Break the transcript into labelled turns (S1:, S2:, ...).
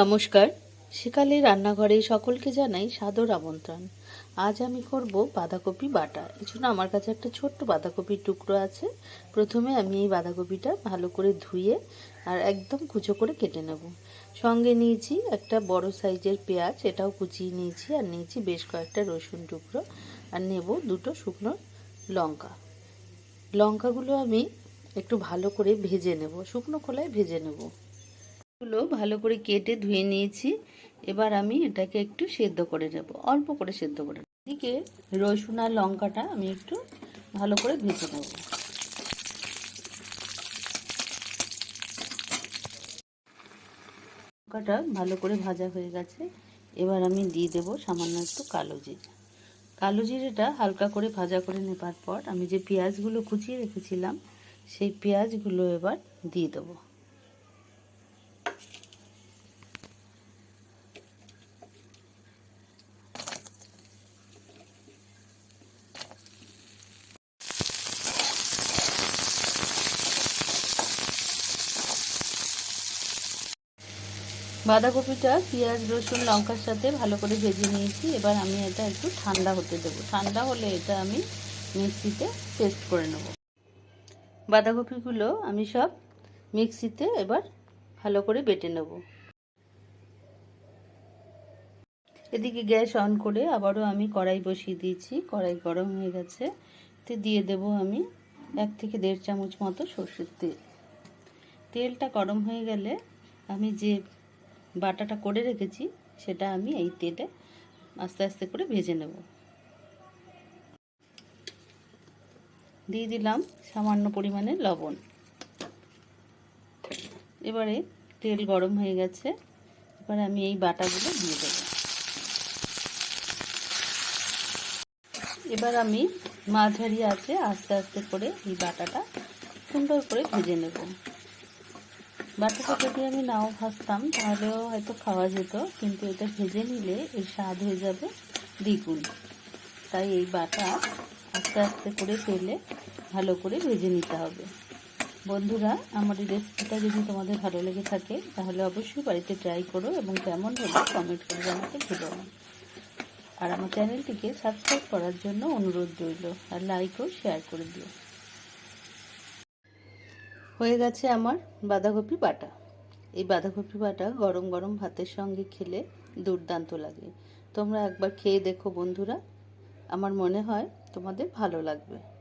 S1: নমস্কার। সেকালে রান্নাঘরে সকলকে জানাই সাদর আমন্ত্রণ। আজ আমি করব বাঁধাকপি বাটা। এই জন্য আমার কাছে একটা ছোট্ট বাঁধাকপির টুকরো আছে। প্রথমে আমি এই বাঁধাকপিটা ভালো করে ধুয়ে আর একদম কুচো করে কেটে নেব। সঙ্গে নিয়েছি একটা বড় সাইজের পেঁয়াজ, এটাও কুচিয়ে নিয়েছি আর নিয়েছি বেশ কয়েকটা রসুন টুকরো আর নেব দুটো শুকনো লঙ্কা। লঙ্কাগুলো আমি একটু ভালো করে ভেজে নেব। শুকনো খোলায় ভেজে নেব। গুলো ভালো করে কেটে ধুয়ে নিয়েছি। এবার আমি এটাকে একটু সেদ্ধ করে নেব, অল্প করে সেদ্ধ করে নেব। এদিকে রসুন আর লঙ্কাটা আমি একটু ভালো করে ভেজে নেব। লঙ্কাটা ভালো করে ভাজা হয়ে গেছে। এবার আমি দিয়ে দেব সামান্য একটু কালো জিরে। কালো জিরেটা হালকা করে ভাজা করে নেবার পর আমি যে পেঁয়াজগুলো কুচিয়ে রেখেছিলাম, সেই পেঁয়াজগুলো এবার দিয়ে দেবো। বাঁধাকপিটা পেঁয়াজ, রসুন, লঙ্কার সাথে ভালো করে ভেজে নিয়েছি। এবার আমি এটা একটু ঠান্ডা হতে দেবো। ঠান্ডা হলে এটা আমি মিক্সিতে পেস্ট করে নেব। বাঁধাকপিগুলো আমি সব মিক্সিতে এবার ভালো করে বেটে নেব। এদিকে গ্যাস অন করে আবারও আমি কড়াই বসিয়ে দিয়েছি। কড়াই গরম হয়ে গেছে। তে দিয়ে দেব আমি এক থেকে দেড় চামচ মতো সর্ষের তেল। তেলটা গরম হয়ে গেলে আমি যে বাটাটা করে রেখেছি, সেটা আমি এই তেলে আস্তে আস্তে করে ভেজে নেব। দিয়ে দিলাম সামান্য পরিমাণে লবণ। এবারে তেল গরম হয়ে গেছে, এবারে আমি এই বাটাগুলো দিয়ে দেব। এবার আমি মাঝারি আছে, আস্তে আস্তে করে এই বাটাটা সুন্দর করে ভেজে নেব। বাটাটা যদি আমি নাও ভাজতাম, তাহলেও হয়তো খাওয়া যেত, কিন্তু এটা ভেজে নিলে এর স্বাদ হয়ে যাবে দ্বিগুণ। তাই এই বাটা আস্তে আস্তে করে তেলে ভালো করে ভেজে নিতে হবে। বন্ধুরা, আমার এই রেসিপিটা যদি তোমাদের ভালো লেগে থাকে, তাহলে অবশ্যই বাড়িতে ট্রাই করো এবং কেমন হলে কমেন্ট করে জানাতে ভুলো না। আর আমার চ্যানেলটিকে সাবস্ক্রাইব করার জন্য অনুরোধ রইল, আর লাইক ও শেয়ার করে দিও। হয়ে গেছে আমার বাঁধাকপি বাটা। এই বাঁধাকপি বাটা গরম গরম ভাতের সঙ্গে খেলে দুর্দান্ত লাগে। তোমরা একবার খেয়ে দেখো বন্ধুরা। আমার মনে হয় তোমাদের ভালো লাগবে।